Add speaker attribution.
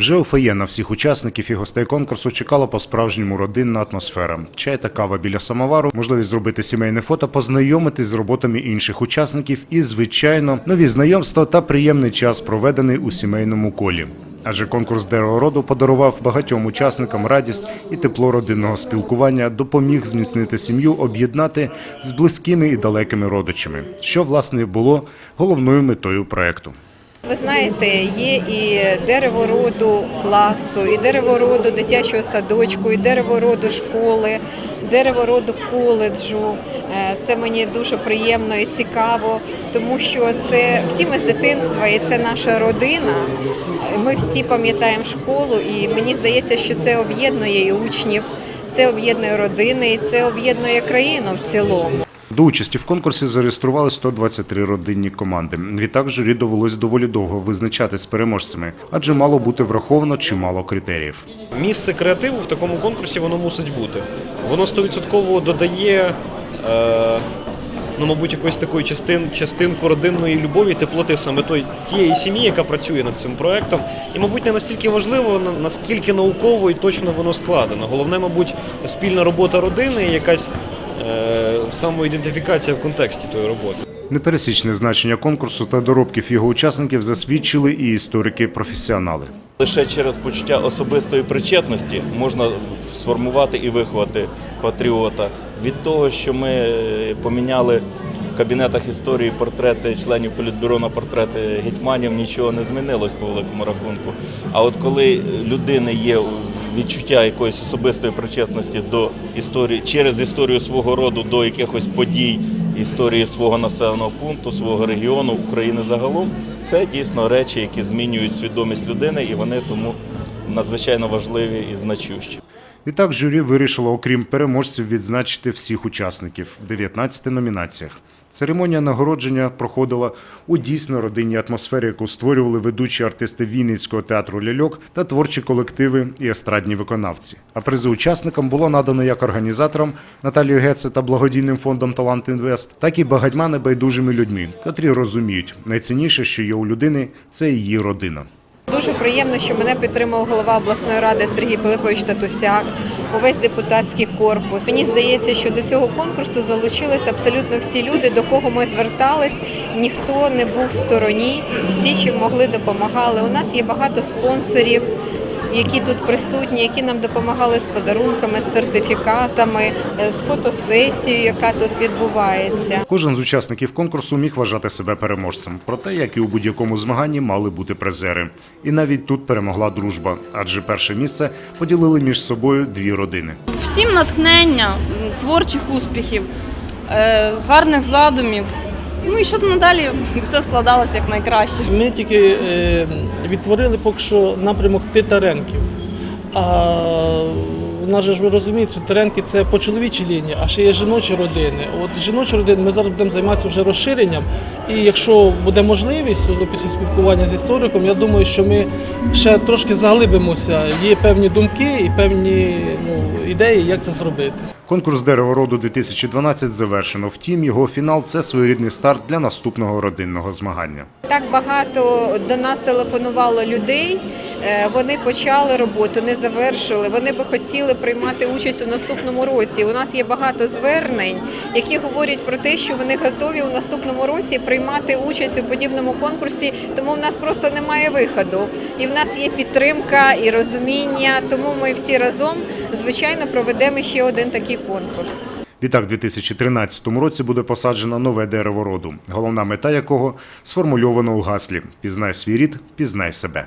Speaker 1: Вже у фоє на всіх учасників і гостей конкурсу чекала по-справжньому родинна атмосфера. Чай та кава біля самовару, можливість зробити сімейне фото, познайомитись з роботами інших учасників і, звичайно, нові знайомства та приємний час, проведений у сімейному колі. Адже конкурс деревороду подарував багатьом учасникам радість і тепло родинного спілкування, допоміг зміцнити сім'ю, об'єднати з близькими і далекими родичами, що власне було головною метою проекту.
Speaker 2: Ви знаєте, є і дерево роду класу, і дерево роду дитячого садочку, і дерево роду школи, дерево роду коледжу. Е, Це мені дуже приємно і цікаво, тому що це всі ми з дитинства, і це наша родина. Ми всі пам'ятаємо школу, і мені здається, що це об'єднує і учнів, це об'єднує родини, і це об'єднує країну в цілому.
Speaker 1: До участі в конкурсі зареєстрували 123 родинні команди. Відтак журі довелось доволі довго визначатись з переможцями, адже мало бути враховано чимало критеріїв.
Speaker 3: Місце креативу в такому конкурсі воно мусить бути. Воно стовідсотково додає, е, ну, мабуть, якоїсь такої частин, частинку родинної любові, теплоти саме той, тієї сім'ї, яка працює над цим проектом. І, мабуть, не настільки важливо, наскільки науково і точно воно складено. Головне, мабуть, спільна робота родини якась самоідентифікація в контексті тої роботи.
Speaker 1: Непересічне значення конкурсу та доробків його учасників засвідчили і історики-професіонали.
Speaker 4: Лише через почуття особистої причетності можна сформувати і виховати патріота. Від того, що ми е, поміняли в кабінетах історії портрети членів політбюро на портрети гетьманів, нічого не змінилось по великому рахунку. А от коли людини є відчуття якоїсь особистої причетності до історії через історію свого роду до якихось подій, історії свого населеного пункту, свого регіону, України загалом, це дійсно речі, які змінюють свідомість людини, і вони тому надзвичайно важливі і значущі.
Speaker 1: Відтак журі вирішило, окрім переможців, відзначити всіх учасників в 19 номінаціях. Церемонія нагородження проходила у дійсно родинній атмосфері, яку створювали ведучі артисти Вінницького театру ляльок та творчі колективи і естрадні виконавці. А призи учасникам було надано як організаторам Наталію Геце та благодійним фондом Талант Інвест, так і багатьма небайдужими людьми, котрі розуміють, найцінніше, що є у людини, це її родина.
Speaker 2: Дуже приємно, що мене підтримав голова обласної ради Сергій Пилипович Татусяк, увесь депутатський корпус. Мені здається, що до цього конкурсу залучилися абсолютно всі люди, до кого ми звертались. Ніхто не був в стороні, всі чим могли допомагали. У нас є багато спонсорів. Які тут присутні, які нам допомагали з подарунками, з сертифікатами, е, з фотосесією, яка тут відбувається.
Speaker 1: Кожен з учасників конкурсу міг вважати себе переможцем. Проте, як і у будь-якому змаганні, мали бути призери. І навіть тут перемогла дружба, адже перше місце поділили між собою дві родини.
Speaker 5: Всім натхнення, творчих успіхів, е, гарних задумів. Ну і щоб надалі все складалося як.
Speaker 6: Ми тільки е, відтворили поки що напрямок Титаренків. А у нас же ж ви розумієте, що Теренки це по чоловічій лінії, а ще є жіночі родини. От жіночі родини ми зараз будемо займатися вже розширенням. І якщо буде можливість то після спілкування з істориком, я думаю, що ми ще трошки заглибимося. Є певні думки і певні ну, ідеї, як це зробити.
Speaker 1: Конкурс деревороду 2012 завершено. Втім, його фінал це своєрідний старт для наступного родинного змагання.
Speaker 2: Так багато до нас телефонувало людей. Е, Вони почали роботу, не завершили. Вони би хотіли приймати участь у наступному році. У нас є багато звернень, які говорять про те, що вони готові у наступному році приймати участь у подібному конкурсі. Тому в нас просто немає виходу. І в нас є підтримка і розуміння. Тому ми всі разом звичайно проведемо ще один такий конкурс.
Speaker 1: Відтак, в 2013 році буде посаджено нове дерево роду, головна мета якого сформульована у гаслі Пізнай свій рід, пізнай себе.